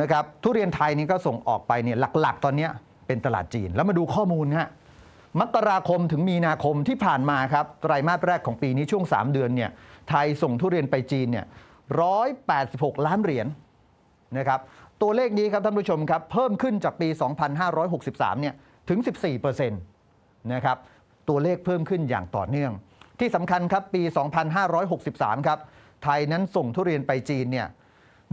นะครับทุเรียนไทยนี่ก็ส่งออกไปเนี่ยหลักๆ ตอนนี้เป็นตลาดจีน แล้วมาดูข้อมูลฮะมกราคมถึงมีนาคมที่ผ่านมาครับไตรมาสแรกของปีนี้ช่วง 3 เดือนเนี่ยไทยส่งทุเรียนไปจีนเนี่ย186 ล้านเหรียญนะครับตัวเลขนี้ครับท่านผู้ชมครับ เพิ่มขึ้นจากปี 2563เนี่ยถึง 14%นะครับตัวเลขเพิ่มขึ้นอย่างต่อเนื่อง ที่สำคัญครับปี 2563 ครับไทยนั้นส่งทุเรียนไปจีนเนี่ย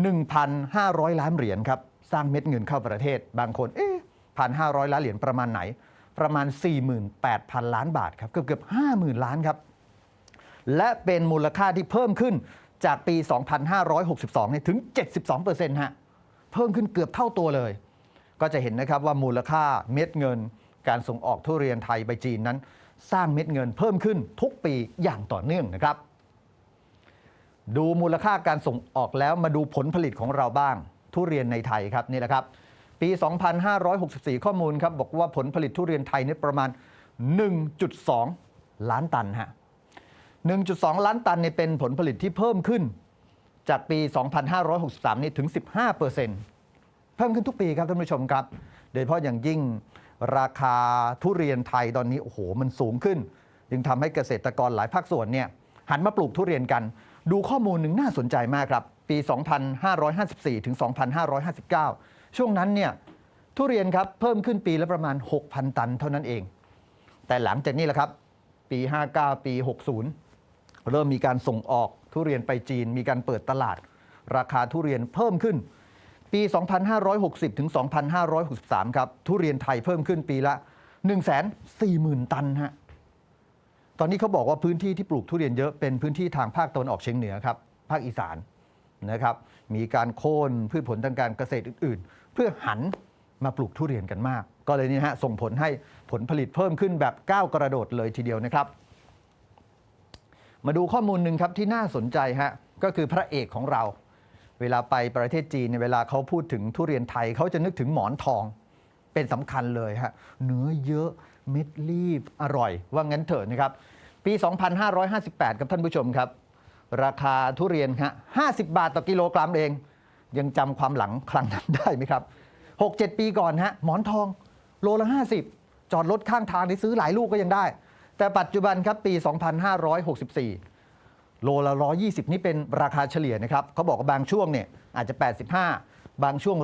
1,500 ล้านเหรียญครับ สร้างเม็ดเงินเข้าประเทศ บางคนเอ๊ะ1,500ล้านเหรียญประมาณไหน ประมาณ 48,000 ล้านบาทครับ เกือบเกือบ50,000 ล้านครับ และเป็นมูลค่าที่เพิ่มขึ้นจากปี 2,562เนี่ยถึง 72%ฮะเพิ่มขึ้นเกือบเท่าตัวเลย ก็จะเห็นนะครับว่ามูลค่าเม็ดเงิน การส่งออกทุเรียนไทยไปจีนนั้น สร้างเม็ดเงินเพิ่มขึ้นทุกปีอย่างต่อเนื่องนะครับ ดูมูลค่าการส่งออกแล้วมาดูผลผลิตของเราบ้าง ทุเรียนในไทยครับนี่แหละครับ ปี 2564 ข้อมูลครับบอกว่าผลผลิตทุเรียนไทยนี่ประมาณ 1.2 ล้านตันฮะ 1.2 ล้านตันเนี่ยเป็นผลผลิตที่เพิ่มขึ้น จากปี 2563 นี่ถึง 15%เพิ่มขึ้นทุกปีครับท่านผู้ชมครับ โดยเฉพาะอย่างยิ่งราคาทุเรียนไทยตอนนี้โอ้โหมันสูงขึ้น จึงทำให้เกษตรกรหลายภาคส่วนเนี่ยหันมาปลูกทุเรียนกัน ดูข้อมูลหนึ่งน่าสนใจมากครับ ปี 2554 ถึง 2559 ช่วงนั้นเนี่ยทุเรียนครับเพิ่มขึ้นปีละประมาณ 6,000 ตันเท่านั้นเอง แต่หลังจากนี้แหละครับ ปี 59 ปี 60 เริ่มมีการส่งออกทุเรียนไปจีน มีการเปิดตลาด ราคาทุเรียนเพิ่มขึ้น ปี 2560 ถึง 2563 ครับ ทุเรียนไทยเพิ่มขึ้นปีละ 140,000 ตันฮะ ตอนนี้เขาบอกว่าพื้นที่ที่ปลูกทุเรียนเยอะเป็นพื้นที่ทางภาคตะวันออกเฉียงเหนือครับภาคอีสานนะครับมีการโค่นพืชผลทางการเกษตรอื่น ๆ เพื่อหันมาปลูกทุเรียนกันมาก ก็เลยนี่ฮะส่งผลให้ผลผลิตเพิ่มขึ้นแบบก้าวกระโดดเลยทีเดียวนะครับ มาดูข้อมูลหนึ่งครับที่น่าสนใจฮะก็คือพระเอกของเรา เวลาไปประเทศจีนเนี่ยเวลาเขาพูดถึงทุเรียนไทยเขาจะนึกถึงหมอนทอง เป็นสำคัญเลยฮะเนื้อเยอะเม็ดรีบอร่อย ว่างั้นเถอะนะครับ ปี 2558 ครับท่านผู้ชมครับ ราคาทุเรียนฮะ50 บาทต่อกิโลกรัมเอง ยังจำความหลังครั้งนั้นได้ไหมครับ 6-7 ปีก่อนฮะหมอนทองโลละ 50 จอดรถข้างทางได้ซื้อหลายลูกก็ยังได้ แต่ปัจจุบันครับปี 2564 โลละ 120 นี่เป็นราคาเฉลี่ยนะครับเขาบอกว่าบางช่วงเนี่ยอาจจะ 85 บางช่วง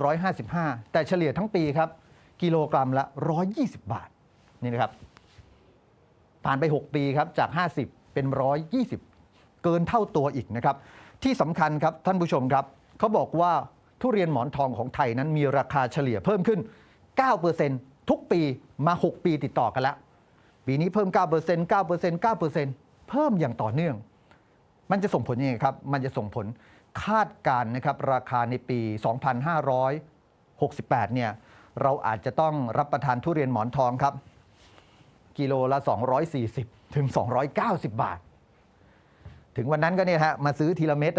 155 แต่เฉลี่ยทั้งปีครับ กิโลกรัมละ 120 บาทนี่นะครับ ผ่านไป 6 ปีครับจาก 50 เป็น 120 เกินเท่าตัวอีกนะครับ ที่สำคัญครับท่านผู้ชมครับเขาบอกว่าทุเรียนหมอนทองของไทยนั้นมีราคาเฉลี่ยเพิ่มขึ้น 9%ทุกปีมา 6 ปีติดต่อกันแล้ว ปีนี้เพิ่ม 9% 9% 9%เพิ่มอย่างต่อเนื่อง มันจะส่งผลยังไงครับ มันจะส่งผลคาดการณ์นะครับราคาในปี 2568 เนี่ย เราอาจจะต้องรับประทานทุเรียนหมอนทองครับ กิโลละ 240 ถึง 290 บาท ถึงวันนั้นก็เนี่ยฮะมาซื้อทีละเม็ด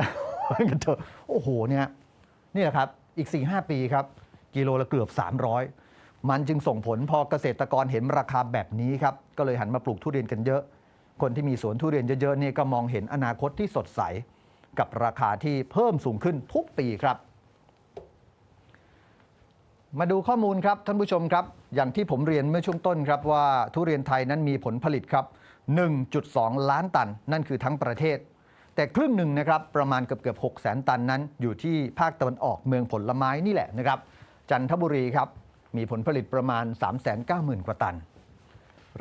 กันเถอะโอ้โหเนี่ยนี่แหละครับอีก 4-5 ปีครับ กิโลละเกือบ 300 มันจึงส่งผลพอเกษตรกรเห็นราคาแบบนี้ครับ ก็เลยหันมาปลูกทุเรียนกันเยอะ คนที่มีสวนทุเรียนเยอะๆนี่ก็มองเห็นอนาคตที่สดใส กับราคาที่เพิ่มสูงขึ้นทุกปีครับ มาดูข้อมูลครับท่านผู้ชมครับ อย่างที่ผมเรียนเมื่อช่วงต้นครับว่าทุเรียนไทยนั้นมีผลผลิตครับ 1.2 ล้านตัน นั่นคือทั้งประเทศ แต่ครึ่งหนึ่งนะครับประมาณเกือบเกือบ6แสนตันนั้น อยู่ที่ภาคตะวันออกเมืองผลไม้นี่แหละนะครับ จันทบุรีครับมีผลผลิตประมาณ 390,000 กว่าตัน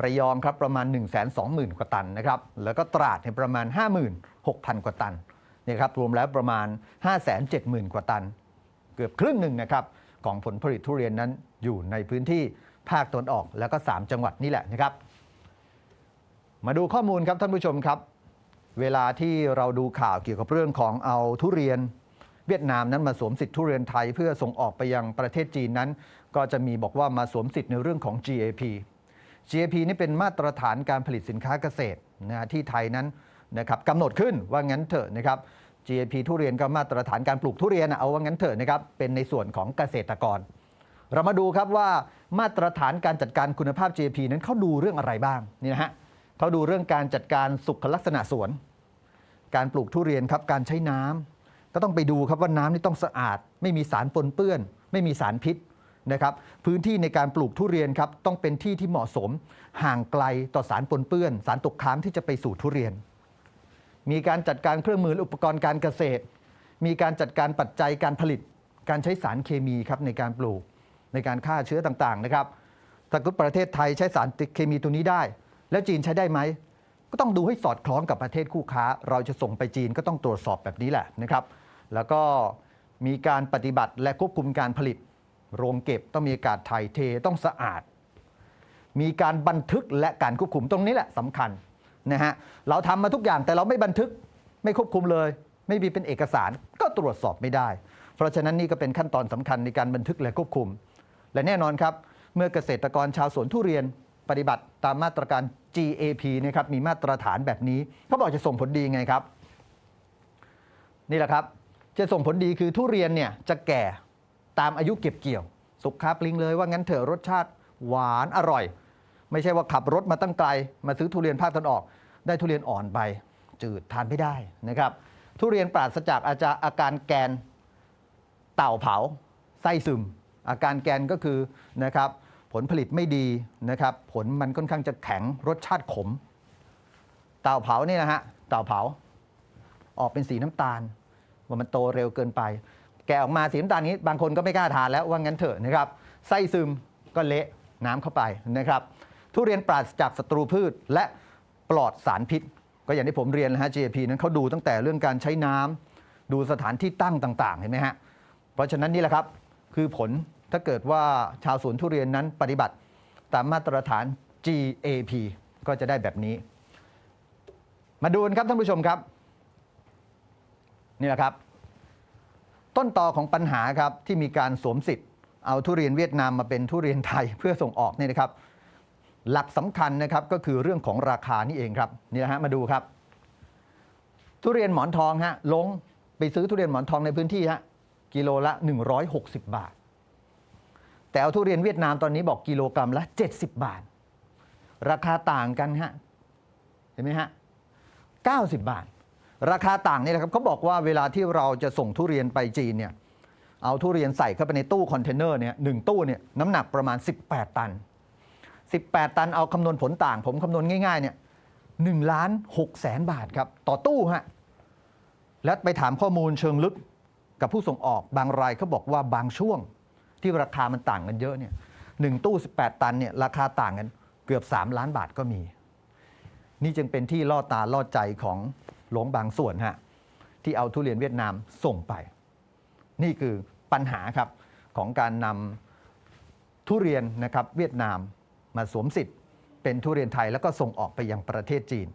ระยองครับประมาณ 1 2 0 0 0 0 กว่าตันนะครับ แล้วก็ตราดเนี่ยประมาณ 56,000 กว่าตันนี่ครับรวมแล้วประมาณ 570,000 กว่าตัน เกือบครึ่งหนึ่งนะครับ ของผลผลิตทุเรียนนั้นอยู่ในพื้นที่ภาคตะวันออกแล้วก็ 3 จังหวัดนี่แหละนะครับ มาดูข้อมูลครับท่านผู้ชมครับ เวลาที่เราดูข่าวเกี่ยวกับเรื่องของเอาทุเรียน เวียดนามนั้นมาสวมสิทธิ์ทุเรียนไทย เพื่อส่งออกไปยังประเทศจีนนั้น ก็จะมีบอกว่ามาสวมสิทธิ์ในเรื่องของ GAP GAP นี่เป็นมาตรฐานการผลิตสินค้าเกษตรนะฮะที่ไทยนั้นนะครับกำหนดขึ้นว่างั้นเถอะนะครับ GAP ทุเรียนก็มาตรฐานการปลูกทุเรียนเอาว่างั้นเถอะนะครับเป็นในส่วนของเกษตรกร เรามาดูครับว่ามาตรฐานการจัดการคุณภาพ GAP นั้นเขาดูเรื่องอะไรบ้างนี่นะฮะเขาดูเรื่องการจัดการสุขลักษณะสวน การปลูกทุเรียนครับการใช้น้ำก็ต้องไปดูครับว่าน้ำนี่ต้องสะอาด ไม่มีสารปนเปื้อน ไม่มีสารพิษนะครับพื้นที่ในการปลูกทุเรียนครับต้องเป็นที่ที่เหมาะสม ห่างไกลต่อสารปนเปื้อน สารตกค้างที่จะไปสู่ทุเรียน มีการจัดการเครื่องมืออุปกรณ์การเกษตร มีการจัดการปัจจัยการผลิต การใช้สารเคมีครับในการปลูก ในการฆ่าเชื้อต่างๆนะครับถ้าประเทศไทยใช้สารเคมีตัวนี้ได้ แล้วจีนใช้ได้ไหมก็ต้องดูให้สอดคล้องกับประเทศคู่ค้า เราจะส่งไปจีนก็ต้องตรวจสอบแบบนี้แหละนะครับ แล้วก็มีการปฏิบัติและควบคุมการผลิต โรงเก็บต้องมีอากาศถ่ายเทต้องสะอาด มีการบันทึกและการควบคุมตรงนี้แหละสำคัญ นะฮะเราทำมาทุกอย่างแต่เราไม่บันทึกไม่ควบคุมเลย ไม่มีเป็นเอกสารก็ตรวจสอบไม่ได้ เพราะฉะนั้นนี่ก็เป็นขั้นตอนสำคัญในการบันทึกและควบคุม และแน่นอนครับ เมื่อเกษตรกรชาวสวนทุเรียนปฏิบัติตามมาตรการ GAP นะครับมีมาตรฐานแบบนี้เขาบอกจะส่งผลดีไงครับ นี่แหละครับ จะส่งผลดีคือทุเรียนเนี่ยจะแก่ตามอายุเก็บเกี่ยว สุกคาปลิงเลยว่างั้นเถอะรสชาติหวานอร่อย ไม่ใช่ว่าขับรถมาตั้งไกล มาซื้อทุเรียนภาคตะวันออก ได้ทุเรียนอ่อนไปจืดทานไม่ได้นะครับทุเรียนปราศจากอาจจะอาการแกนเต่าเผาไส้ซึม อาการแกนก็คือนะครับผลผลิตไม่ดีนะครับผลมันค่อนข้างจะแข็งรสชาติขม เต่าเผานี่นะฮะเต่าเผา ออกเป็นสีน้ำตาล ว่ามันโตเร็วเกินไป แกออกมาสีน้ำตาลนี้ บางคนก็ไม่กล้าทานแล้วว่างั้นเถอะนะครับไส้ซึมก็เละน้ำเข้าไปนะครับ ทุเรียนปราศจากศัตรูพืชและปลอดสารพิษ ก็อย่างที่ผมเรียนนะฮะ GAP นั้นเขาดูตั้งแต่เรื่องการใช้น้ำดูสถานที่ตั้งต่าง ๆ เห็นไหมฮะ เพราะฉะนั้นนี่แหละครับ คือผลถ้าเกิดว่าชาวสวนทุเรียนนั้นปฏิบัติตามมาตรฐาน GAP ก็จะได้แบบนี้ มาดูกันครับท่านผู้ชมครับ นี่แหละครับ ต้นตอของปัญหาครับที่มีการสวมสิทธิ์เอาทุเรียนเวียดนามมาเป็นทุเรียนไทยเพื่อส่งออกนี่นะครับ หลักสำคัญนะครับก็คือเรื่องของราคานี่เองครับนี่นะฮะมาดูครับ ทุเรียนหมอนทองฮะลงไปซื้อทุเรียนหมอนทองในพื้นที่ฮะกิโลละ 160 บาท แต่เอาทุเรียนเวียดนามตอนนี้บอกกิโลกรัมละ 70 บาท ราคาต่างกันฮะเห็นไหมฮะ90 บาท ราคาต่างนี่แหละครับเขาบอกว่าเวลาที่เราจะส่งทุเรียนไปจีนเนี่ยเอาทุเรียนใส่เข้าไปในตู้คอนเทนเนอร์เนี่ยหนึ่งตู้เนี่ยน้ำหนักประมาณ 18 ตัน 18 ตันเอาคำนวณผลต่าง ผมคำนวณง่ายๆเนี่ยหนึ่งล้านหกแสนบาทครับ ต่อตู้ฮะและไปถามข้อมูลเชิงลึกกับผู้ส่งออกบางรายเขาบอกว่าบางช่วงที่ราคามันต่างกันเยอะเนี่ยหนึ่งตู้ 18 ตันเนี่ยราคาต่างกันเกือบ 3 ล้านบาทก็มี นี่จึงเป็นที่ล่อตาล่อใจของหลงบางส่วนฮะที่เอาทุเรียนเวียดนามส่งไป นี่คือปัญหาครับของการนำทุเรียนนะครับเวียดนาม มาสวมสิทธิ์เป็นทุเรียนไทยแล้วก็ส่งออกไปยังประเทศจีน